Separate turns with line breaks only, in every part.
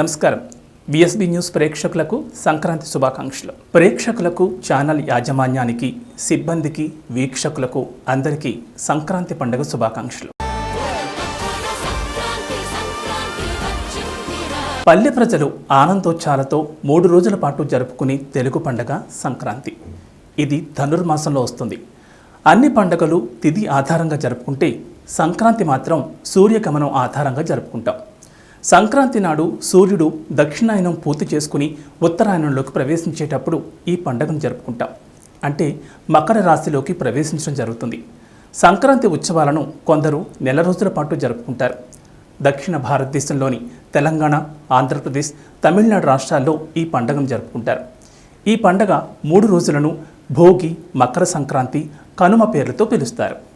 నమస్కారం. VSB news ప్రేక్షకులకు సంక్రాంతి శుభాకాంక్షలు. ప్రేక్షకులకు ఛానల్ యాజమాన్యానికి సిబ్బందికి వీక్షకులకు అందరికీ సంక్రాంతి పండుగ శుభాకాంక్షలు. పల్లె ప్రజలు ఆనందోత్సాహాలతో మూడు రోజుల పాటు జరుపుకునే తెలుగు పండగ సంక్రాంతి. ఇది ధనుర్మాసంలో వస్తుంది. అన్ని పండుగలు తిది ఆధారంగా జరుపుకుంటే సంక్రాంతి మాత్రం సూర్యగమనం ఆధారంగా జరుపుకుంటాం. సంక్రాంతి నాడు సూర్యుడు దక్షిణాయనం పూర్తి చేసుకుని ఉత్తరాయణంలోకి ప్రవేశించేటప్పుడు ఈ పండుగను జరుపుకుంటాం. అంటే మకర రాశిలోకి ప్రవేశించడం జరుగుతుంది. సంక్రాంతి ఉత్సవాలను కొందరు నెల రోజుల పాటు జరుపుకుంటారు. దక్షిణ భారతదేశంలోని తెలంగాణ ఆంధ్రప్రదేశ్ తమిళనాడు రాష్ట్రాల్లో ఈ పండుగను జరుపుకుంటారు. ఈ పండగ మూడు రోజులను భోగి మకర సంక్రాంతి కనుమ పేర్లతో పిలుస్తారు.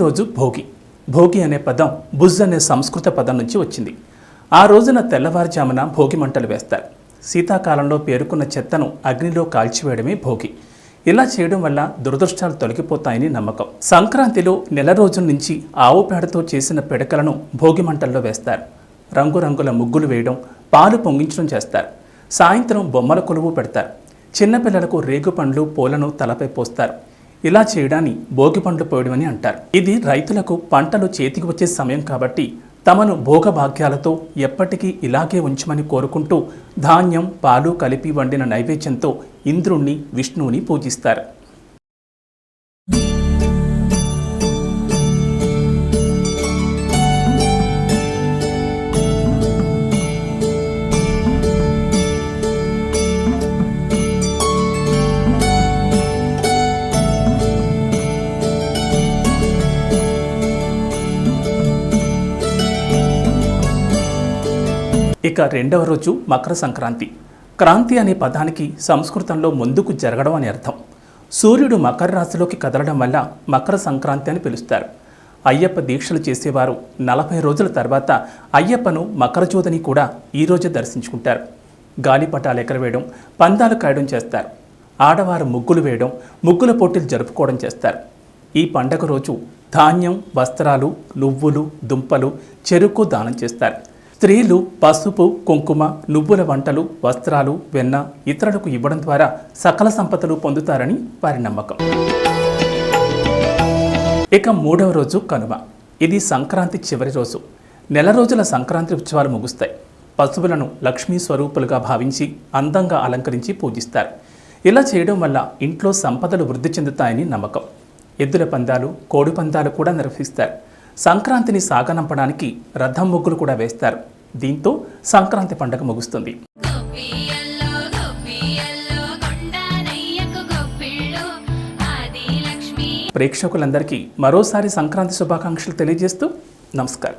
రోజు భోగి. భోగి అనే పదం బుజ్ అనే సంస్కృత పదం నుంచి వచ్చింది. ఆ రోజున తెల్లవారుజామున భోగి మంటలు వేస్తారు. శీతాకాలంలో పేరుకున్న చెత్తను అగ్నిలో కాల్చివేయడమే భోగి. ఇలా చేయడం వల్ల దురదృష్టాలు తొలగిపోతాయని నమ్మకం. సంక్రాంతిలో నెల రోజుల నుంచి ఆవు పేడతో చేసిన పిడకలను భోగి మంటల్లో వేస్తారు. రంగురంగుల ముగ్గులు వేయడం పాలు పొంగించడం చేస్తారు. సాయంత్రం బొమ్మల కొలువు పెడతారు. చిన్నపిల్లలకు రేగు పండ్లు పూలను తలపై పోస్తారు. ఇలా చేయడాన్ని భోగి పండ్లు పోయడం అని అంటారు. ఇది రైతులకు పంటలు చేతికి వచ్చే సమయం కాబట్టి తమను భోగభాగ్యాలతో ఎప్పటికీ ఇలాగే ఉంచమని కోరుకుంటూ ధాన్యం పాలు కలిపి వండిన నైవేద్యంతో ఇంద్రుణ్ణి విష్ణువుని పూజిస్తారు. ఇక రెండవ రోజు మకర సంక్రాంతి. క్రాంతి అనే పదానికి సంస్కృతంలో ముందుకు జరగడం అని అర్థం. సూర్యుడు మకర రాశిలోకి కదలడం వల్ల మకర సంక్రాంతి అని పిలుస్తారు. అయ్యప్ప దీక్షలు చేసేవారు నలభై రోజుల తర్వాత అయ్యప్పను మకరజ్యోతిని కూడా ఈ రోజే దర్శించుకుంటారు. గాలిపటాలు ఎగరవేయడం పందాలు కాయడం చేస్తారు. ఆడవారు ముగ్గులు వేయడం ముగ్గుల పోటీలు జరుపుకోవడం చేస్తారు. ఈ పండగ రోజు ధాన్యం వస్త్రాలు నువ్వులు దుంపలు చెరుకు దానం చేస్తారు. స్త్రీలు పసుపు కుంకుమ నువ్వుల వంటలు వస్త్రాలు వెన్న ఇతరులకు ఇవ్వడం ద్వారా సకల సంపదలు పొందుతారని వారి నమ్మకం. ఇక మూడవ రోజు కనుమ. ఇది సంక్రాంతి చివరి రోజు. నెల రోజుల సంక్రాంతి ఉత్సవాలు ముగుస్తాయి. పశువులను లక్ష్మీ స్వరూపులుగా భావించి అందంగా అలంకరించి పూజిస్తారు. ఇలా చేయడం వల్ల ఇంట్లో సంపదలు వృద్ధి చెందుతాయని నమ్మకం. ఎద్దుల పందాలు కోడి పందాలు కూడా నిర్వహిస్తారు. సంక్రాంతిని సాగనంపడానికి రథం ముగ్గులు కూడా వేస్తారు. దీంతో సంక్రాంతి పండుగ ముగుస్తుంది. ప్రేక్షకులందరికీ మరోసారి సంక్రాంతి శుభాకాంక్షలు తెలియజేస్తూ నమస్కారం.